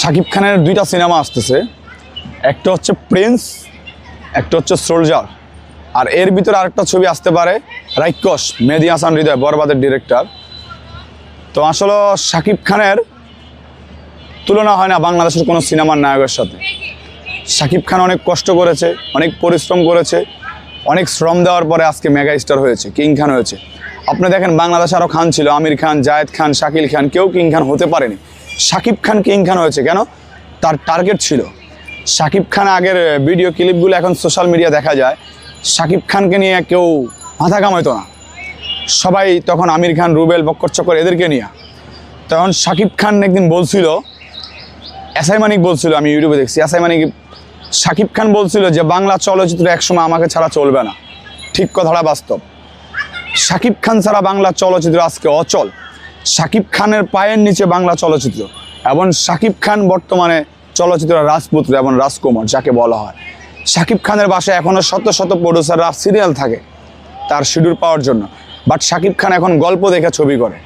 শাকিব খানের দুইটা সিনেমা আসতেছে। একটা হচ্ছে প্রিন্স একটা হচ্ছে সোলজার আর এর ভিতরে আরেকটা ছবি আসতে পারে রাইকস মেহেদি হাসান হৃদয়, বরবাদের ডিরেক্টর তো আসলে শাকিব খানের তুলনা হয় না বাংলাদেশের কোনো সিনেমার নায়কের সাথে। শাকিব খান অনেক কষ্ট করেছে, অনেক পরিশ্রম করেছে, অনেক শ্রম দেওয়ার পরে আজকে মেগা স্টার হয়েছে, কিং খান হয়েছে। আপনি দেখেন বাংলাদেশে আরও খান ছিল, আমির খান, জায়েদ খান, শাকিল খান, কেউ কিং খান হতে পারেনি। শাকিব খান কিং খান হয়েছে, কেন? তার টার্গেট ছিল। শাকিব খান আগের ভিডিও ক্লিপগুলো এখন সোশ্যাল মিডিয়া দেখা যায়। শাকিব খানকে নিয়ে কেউ মাথা কামাইতো না। সবাই তখন আমির খান, রুবেল, বক্কর চক্কর এদেরকে নিয়ে। তখন শাকিব খান একদিন বলছিল এসআই মানিক বলছিল, আমি ইউটিউবে দেখছি এসআই মানিক, শাকিব খান বলছিল যে, বাংলা চলচ্চিত্র একসময় আমাকে ছাড়া চলবে না। ঠিক কথাটা বাস্তব। শাকিব খান ছাড়া বাংলা চলচ্চিত্র আজকে অচল। শাকিব খানের পায়ের নিচে বাংলা চলচ্চিত্র, এবং শাকিব খান বর্তমানে চলচ্চিত্র রাজপুত্র এবং রাজকুমার যাকে বলা হয়। শাকিব খানের বাসায় এখনও শত শত প্রডিউসাররা সিরিয়াল থাকে তার শিডিউল পাওয়ার জন্য বাট শাকিব খান এখন গল্প দেখে ছবি করে।